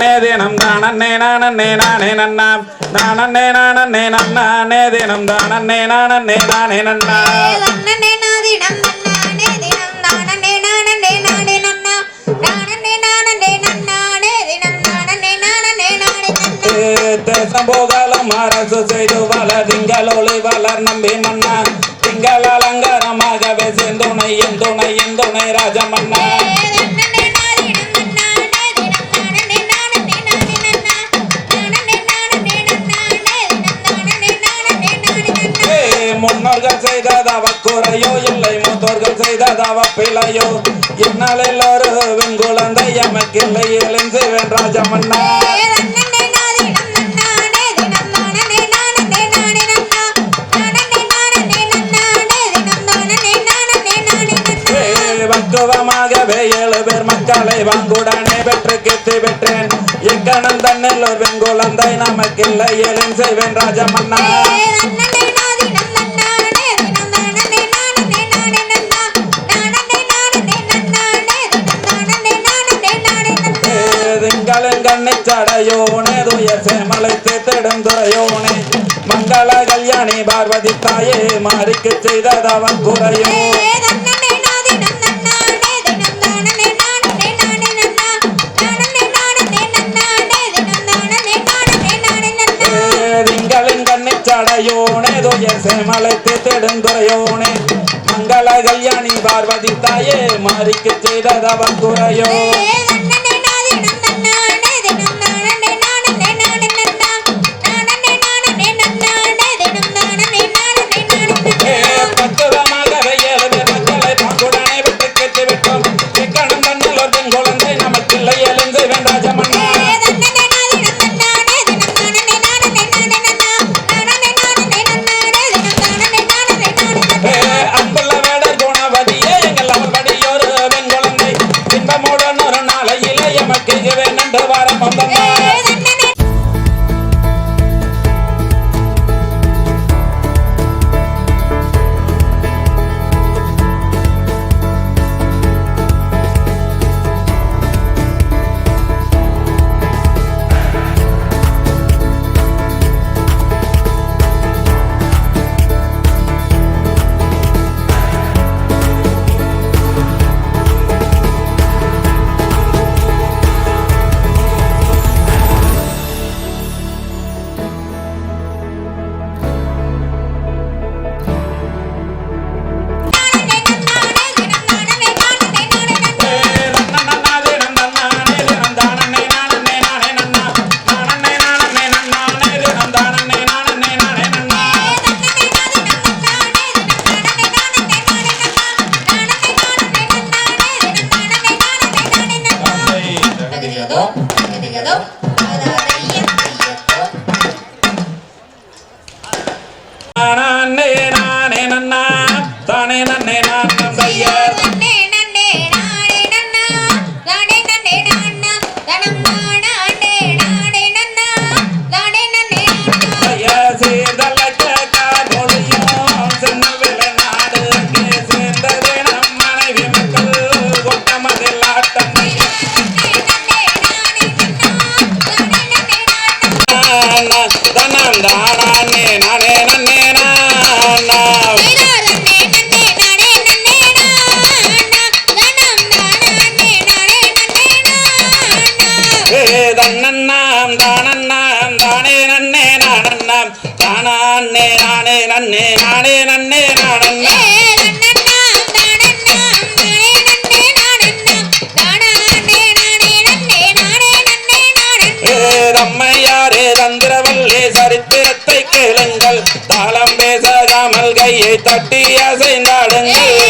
நானே தினம் தானே நானே நானே நன்னா. தானே நானே நன்னானே தினம் தானே நானே நானே நன்னா. தேசம் போகலும் அரசு செய்து வளர் திங்கள் ஒளி வளர் நம்பி மன்னா திங்கள் அலங்க செய்ததாவா பிழையோ என்னால் எல்லாரும் வெண்குழந்தை எமக்கு இல்லை எழுந்து வென்றாஜமன்னா பக்குவமாகவே ஏழு பேர் மக்களை வாங்குடனே பெற்று கெத்து பெற்றேன். எங்கனம் தன்னில் ஒரு வெண்குழந்தை நமக்கு இல்லை எழுந்து வென்றாஜமன்னா துறையோனே துயசே மலைத்து தேடும் துறையோனே. மங்கள கல்யாணி பார்வதி தாயே மாறிக்கு செய்ததவன் குறையோ. சடையோனே துயசே மலைத்து தேடும் துறையோனே. மங்கள கல்யாணி பார்வதி தாயே மாறிக்கு செய்ததவன் குறையோ. நானே நானே நன்னே தன்னண்ணாம் தானண்ணாம் தானே நன்னே நானண்ணாம் தானே நானே நன்னே நானே நன்னே மேளங்கள் தாளம் பேசாமல் கையை தட்டி அசைந்தாடுங்கள்.